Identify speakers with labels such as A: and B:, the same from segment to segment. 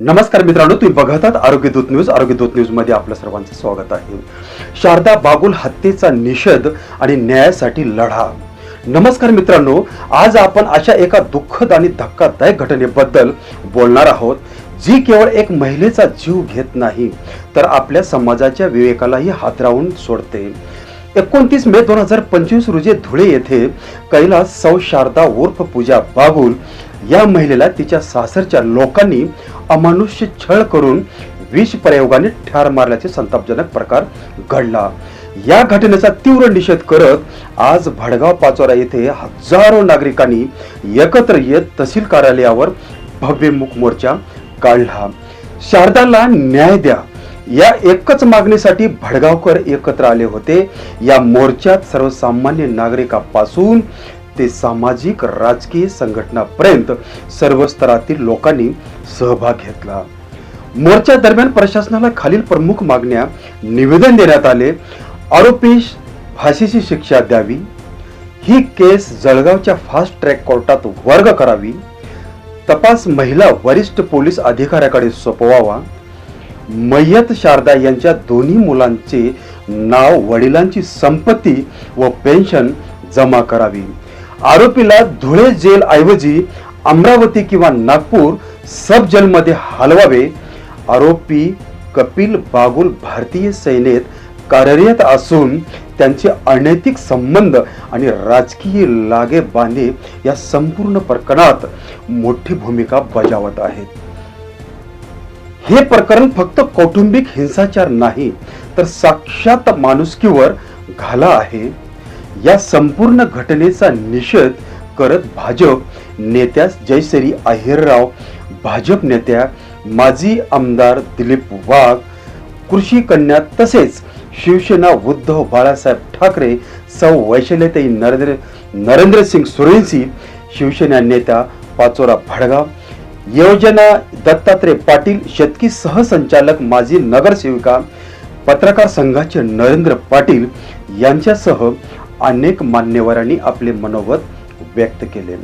A: नमस्कार मित्रांनो तुम्ही बघत आहात आरोग्य दूत न्यूज. आरोग्य दूत न्यूजमध्ये आपलं सर्वांचं स्वागत आहे. शारदा बागुल हत्येचा निषेध आणि न्यायासाठी लढा. नमस्कार मित्रांनो आज आपण अशा एका दुःखद आणि धक्कादायक घटनेबद्दल बोलणार आहोत जी केवळ एक महिलेचा जीव घेत नाही तर आपल्या समाजाच्या विवेकालाही हातरावून सोडते. एकोणतीस मे दोन हजार पंचवीस रोजी धुळे येथे कैलास सौ शारदा उर्फ पूजा बागुल या महिलेला तिच्या सासरच्या लोकांनी अमानुष्य छळ करून विष प्रयोगाने ठार मारल्याचे संतापजनक प्रकार घडला. या घटनेचा तीव्र निषेध करत आज भडगाव पाचोरा येथे हजारो नागरिकांनी एकत्र येत तहसील कार्यालयावर भव्य मूक मोर्चा काढला. शारदाला न्याय द्या. या एकच मागणीसाठी भडगावकर एकत्र आले होते. या मोर्चात सर्वसामान्य नागरिकापासून ते सामाजिक राजकीय संघटनापर्यंत सर्व स्तरातील लोकांनी सहभाग घेतला. मोर्चा दरम्यान प्रशासनाला खालील प्रमुख मागण्या निवेदन देण्यात आले. आरोपी फाशीची शिक्षा द्यावी. ही केस जळगावच्या फास्ट ट्रॅक कोर्टात वर्ग करावी. तपास महिला वरिष्ठ पोलीस अधिकाऱ्याकडे सोपवावा. मय्यत शारदा यांच्या दोन्ही मुलांचे नाव वडिलांची संपत्ती व पेन्शन जमा करावी. आरोपीला धुळे जेल ऐवजी अमरावती किंवा नागपूर सब जेलमध्ये हलवावे. आरोपी कपिल बागुल भारतीय सेनेत कार्यरत असून त्यांचे अनैतिक संबंध आणि राजकीय लागे बांधे या संपूर्ण प्रकरणात मोठी भूमिका बजावत आहेत. हे प्रकरण फक्त कौटुंबिक हिंसाचार नाही तर साक्षात माणुसकीवर घाला आहे. या संपूर्ण घटनेचा निषेध करत भाजप नेत्यास जयश्री अहिरराव भाजप नेत्या माजी आमदार दिलीप वाघ कृषी कन्या तसेच शिवसेना उद्धव बाळासाहेब ठाकरे सौ वैशल्यताई नरेंद्र नरेंद्र सिंग सुरेंसी शिवसेना नेत्या पाचोरा भडगाव योजना दत्तात्रय पाटील शेतकी सहसंचालक माजी नगरसेविका पत्रकार संघाचे नरेंद्र पाटील यांच्यासह अनेक मान्यवरांनी आपले मनोगत व्यक्त केले.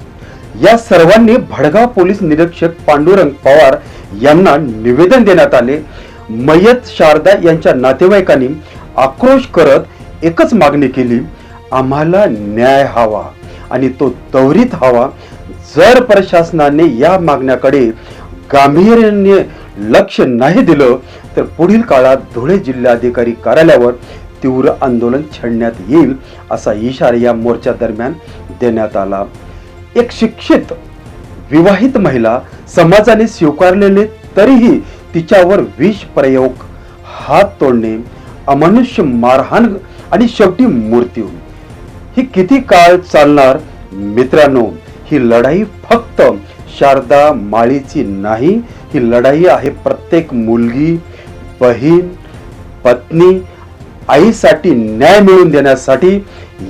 A: या सर्वांनी भडगाव पोलीस निरीक्षक पांडुरंग पवार यांना निवेदन देण्यात आले. मयत शारदा यांच्या नातेवाईकांनी आक्रोश करत एकच मागणी केली आम्हाला न्याय हवा आणि तो त्वरित हवा जर प्रशासनाने या मागण्याकडे गांभीर्याने लक्ष नाही दिलं तर पुढील काळात धुळे जिल्हाधिकारी कार्यालयावर तीव्र आंदोलन छेडण्यात येईल असा इशारा या मोर्चा दरम्यान देण्यात आला. एक शिक्षित विवाहित महिला समाजाने स्वीकारलेले तरीही तिच्यावर विष प्रयोग हात तोडणे अमनुष्य मारहाण आणि शेवटी मृत्यू. ही किती काळ चालणार मित्रांनो? ही लढाई फक्त शारदा माळीची नाही ही लढाई आहे प्रत्येक मुलगी बहीण पत्नी आईसाठी न्याय मिळवून देण्यासाठी.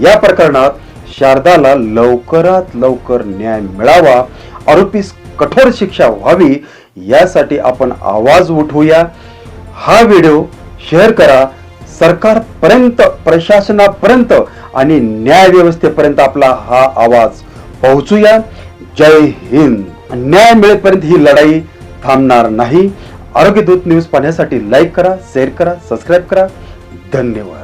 A: या प्रकरणात शारदाला लवकरात लवकर न्याय मिळावा आरोपीस कठोर शिक्षा व्हावी यासाठी आपण आवाज उठवूया. हा व्हिडिओ शेअर करा. सरकारपर्यंत प्रशासनापर्यंत आणि न्याय व्यवस्थेपर्यंत आपला हा आवाज. पोहोचूया. जय हिंद. न्याय मिळेपर्यंत ही लढाई थांबणार नाही. आरोग्य दूत न्यूज पाहण्यासाठी लाईक करा शेअर करा सबस्क्राईब करा. धन्यवाद.